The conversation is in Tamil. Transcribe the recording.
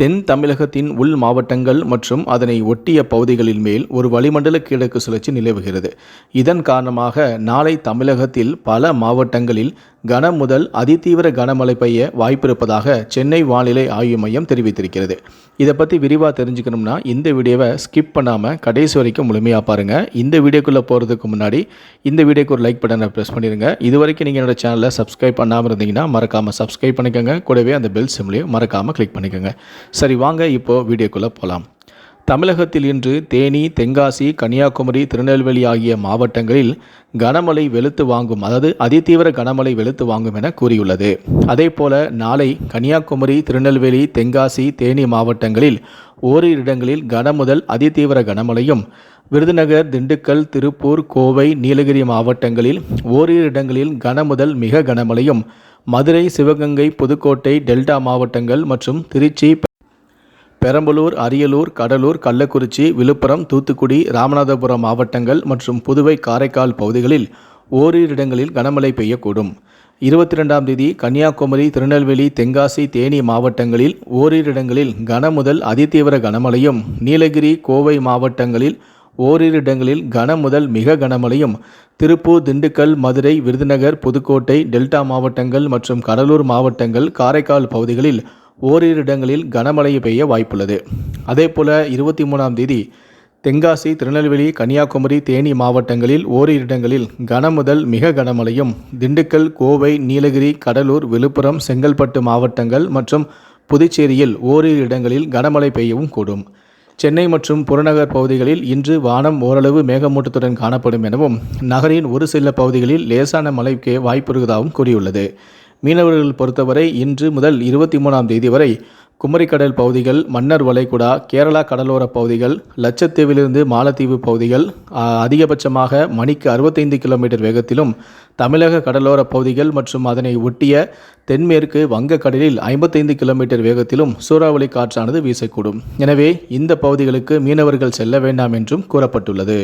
தென் தமிழகத்தின் உள் மாவட்டங்கள் மற்றும் அதனை ஒட்டிய பகுதிகளின் மேல் ஒரு வளிமண்டல கிழக்கு சுழற்சி நிலவுகிறது. இதன் காரணமாக நாளை தமிழகத்தில் பல மாவட்டங்களில் கன முதல் அதிதீவிர கனமழை பெய்ய வாய்ப்பிருப்பதாக சென்னை வானிலை ஆய்வு மையம் தெரிவித்திருக்கிறது. இதை பற்றி விரிவாக தெரிஞ்சுக்கணும்னா இந்த வீடியோவை ஸ்கிப் பண்ணாமல் கடைசி வரைக்கும் முழுமையாக பாருங்கள் இந்த வீடியோக்குள்ளே போகிறதுக்கு முன்னாடி இந்த வீடியோக்கு ஒரு லைக் பட்டனை ப்ரெஸ் பண்ணிடுங்க இது வரைக்கும் நீங்கள் என்னோட சேனலை சப்ஸ்கிரைப் பண்ணாமல் இருந்தீங்கன்னா மறக்காமல் சப்ஸ்கிரைப் பண்ணிக்கோங்க. கூடவே அந்த பெல் சிம்லையும் மறக்காமல் கிளிக் பண்ணிக்கோங்க. சரி வாங்க இப்போது வீடியோக்குள்ளே போகலாம் தமிழகத்தில் இன்று தேனி தென்காசி கன்னியாகுமரி திருநெல்வேலி ஆகிய மாவட்டங்களில் கனமழை வெளுத்து வாங்கும் அதாவது அதிதீவிர கனமழை வெளுத்து வாங்கும் என கூறியுள்ளது. அதேபோல நாளை கன்னியாகுமரி திருநெல்வேலி தென்காசி தேனி மாவட்டங்களில் ஓரிரு இடங்களில் கனமுதல் அதிதீவிர கனமழையும் விருதுநகர் திண்டுக்கல் திருப்பூர் கோவை நீலகிரி மாவட்டங்களில் ஓரிரு இடங்களில் கனமுதல் மிக கனமழையும் மதுரை சிவகங்கை புதுக்கோட்டை டெல்டா மாவட்டங்கள் மற்றும் திருச்சி பெரம்பலூர் அரியலூர் கடலூர் கள்ளக்குறிச்சி விழுப்புரம் தூத்துக்குடி ராமநாதபுரம் மாவட்டங்கள் மற்றும் புதுவை காரைக்கால் பகுதிகளில் ஓரிரு இடங்களில் கனமழை பெய்யக்கூடும். இருபத்தி ரெண்டாம் தேதி கன்னியாகுமரி திருநெல்வேலி தென்காசி தேனி மாவட்டங்களில் ஓரிரு இடங்களில் கன முதல் அதிதீவிர கனமழையும் நீலகிரி கோவை மாவட்டங்களில் ஓரிரு இடங்களில் கன முதல் மிக கனமழையும் திருப்பூர் திண்டுக்கல் மதுரை விருதுநகர் புதுக்கோட்டை டெல்டா மாவட்டங்கள் மற்றும் கடலூர் மாவட்டங்கள் காரைக்கால் பகுதிகளில் ஓரிரு இடங்களில் கனமழை பெய்ய வாய்ப்புள்ளது. அதேபோல இருபத்தி மூணாம் தேதி தென்காசி திருநெல்வேலி கன்னியாகுமரி தேனி மாவட்டங்களில் ஓரிரு இடங்களில் கனமுதல் மிக கனமழையும் திண்டுக்கல் கோவை நீலகிரி கடலூர் விழுப்புரம் செங்கல்பட்டு மாவட்டங்கள் மற்றும் புதுச்சேரியில் ஓரிரு இடங்களில் கனமழை பெய்யவும் கூடும். சென்னை மற்றும் புறநகர் பகுதிகளில் இன்று வானம் ஓரளவு மேகமூட்டத்துடன் காணப்படும் எனவும் நகரின் ஒரு சில பகுதிகளில் லேசான மழைக்கு வாய்ப்பிருப்பதாகவும் கூறியுள்ளது. மீனவர்கள் பொறுத்தவரை இன்று முதல் இருபத்தி மூணாம் தேதி வரை குமரிக்கடல் பகுதிகள் மன்னர் வளைகுடா கேரளா கடலோர பகுதிகள் லட்சத்தீவிலிருந்து மாலத்தீவு பகுதிகள் அதிகபட்சமாக மணிக்கு அறுபத்தைந்து கிலோமீட்டர் வேகத்திலும் தமிழக கடலோர பகுதிகள் மற்றும் அதனை ஒட்டிய தென்மேற்கு வங்கக்கடலில் ஐம்பத்தைந்து கிலோமீட்டர் வேகத்திலும் சூறாவளி காற்றானது வீசக்கூடும். எனவே இந்த பகுதிகளுக்கு மீனவர்கள் செல்ல வேண்டாம் என்றும் கூறப்பட்டுள்ளது.